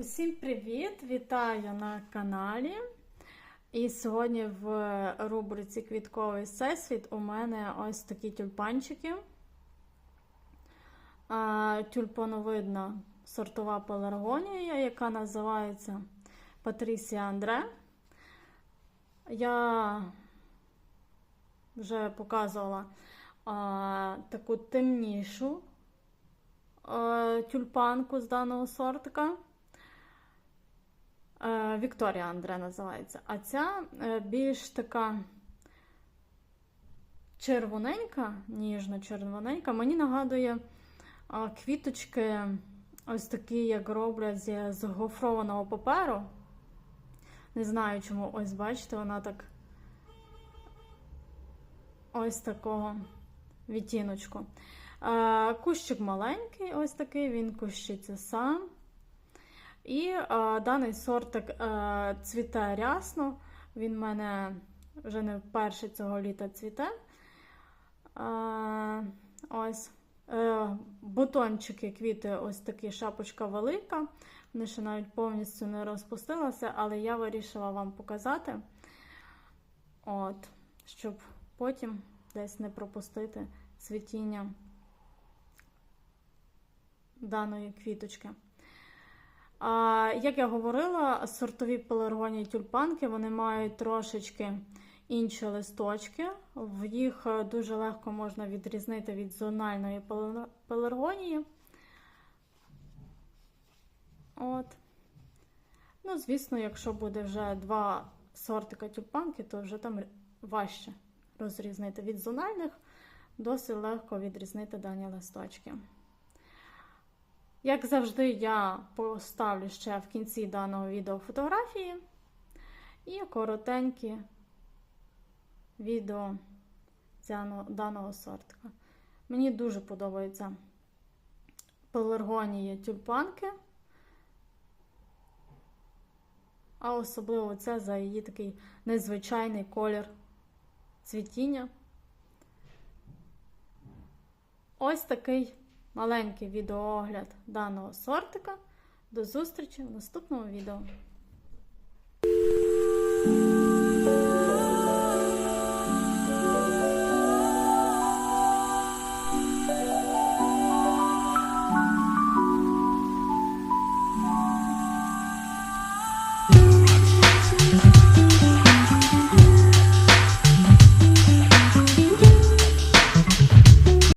Усім привіт! Вітаю на каналі. І сьогодні в рубриці Квітковий всесвіт у мене ось такі тюльпанчики. Тюльпановидна сортова пеларгонія, яка називається Патрісія Андре. Я вже показувала а, таку темнішу а, тюльпанку з даного сортика. Е, Вікторія Андре називається. А ця е, більш така червоненька, ніжно-червоненька. Мені нагадує е, квіточки, ось такі, як роблять з гофрованого паперу. Не знаю, чому ось бачите, вона так ось такого відтіночку. Кущик маленький, ось такий, він кущиться сам. І е, даний сортик е, цвіте рясно. Він в мене вже не вперше цього літа цвіте. Е, ось. Бутончики, квіти, ось такі шапочка велика. Вони ще навіть повністю не розпустилися, але я вирішила вам показати, от, щоб потім десь не пропустити цвітіння даної квіточки. Як я говорила, сортові пеларгонії тюльпанки вони мають трошечки інші листочки. Їх е, дуже легко можна відрізнити від зональної пеларгонії. От. Ну, звісно, якщо буде вже два сортика тюльпанки, то вже там важче розрізнити від зональних, досить легко відрізнити дані листочки. Як завжди, я поставлю ще в кінці даного відео фотографії і коротенькі відео даного сортика. Мені дуже подобаються пеларгонії тюльпанки, а особливо це за її такий незвичайний колір цвітіння. Ось такий маленький відеоогляд даного сортика. До зустрічі в наступному відео.